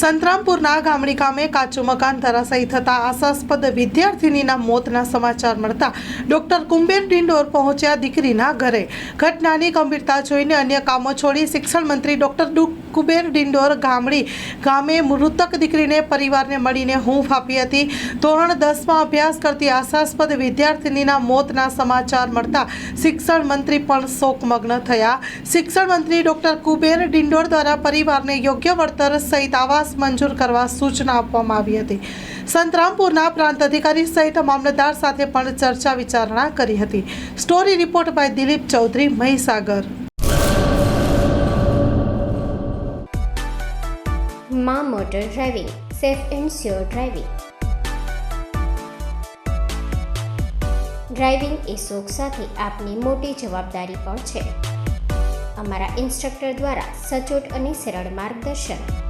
સંતરામપુરના ગામડી ગામે કાચું મકાન ધરાશાયી થતા આશાસ્પદ વિદ્યાર્થિનીના મોતના સમાચાર મળતા ડોક્ટર કુંબેર ડિંડોર પહોંચ્યા દીકરીના ઘરે. ઘટનાની ગંભીરતા જોઈને અન્ય કામો છોડી શિક્ષણ મંત્રી ડોક્ટર કુબેર ડિંડોર ગામડી ગામે મૃતક દીકરીને પરિવારને મળીને હૂંફ આપી હતી. ધોરણ દસમાં અભ્યાસ કરતી આશાસ્પદ વિદ્યાર્થિનીના મોતના સમાચાર મળતા શિક્ષણ મંત્રી પણ શોકમગ્ન થયા. શિક્ષણ મંત્રી ડોક્ટર કુબેર ડિંડોર દ્વારા પરિવારને યોગ્ય વળતર સહિત આવાસ મંજૂર કરવા સૂચના આપવામાં આવી હતી. સંતરામપુરના પ્રાંત અધિકારી સહિત મામલતદાર સાથે પણ ચર્ચા વિચારણા કરી હતી. Story report by Dilip Chaudhary, Mahisagar. માં motor driving, safe and sure driving. Driving એ શોખ સાથે આપની મોટી જવાબદારી પણ છે. અમારા ઇન્સ્ટ્રક્ટર દ્વારા સચોટ અને સરળ માર્ગદર્શન.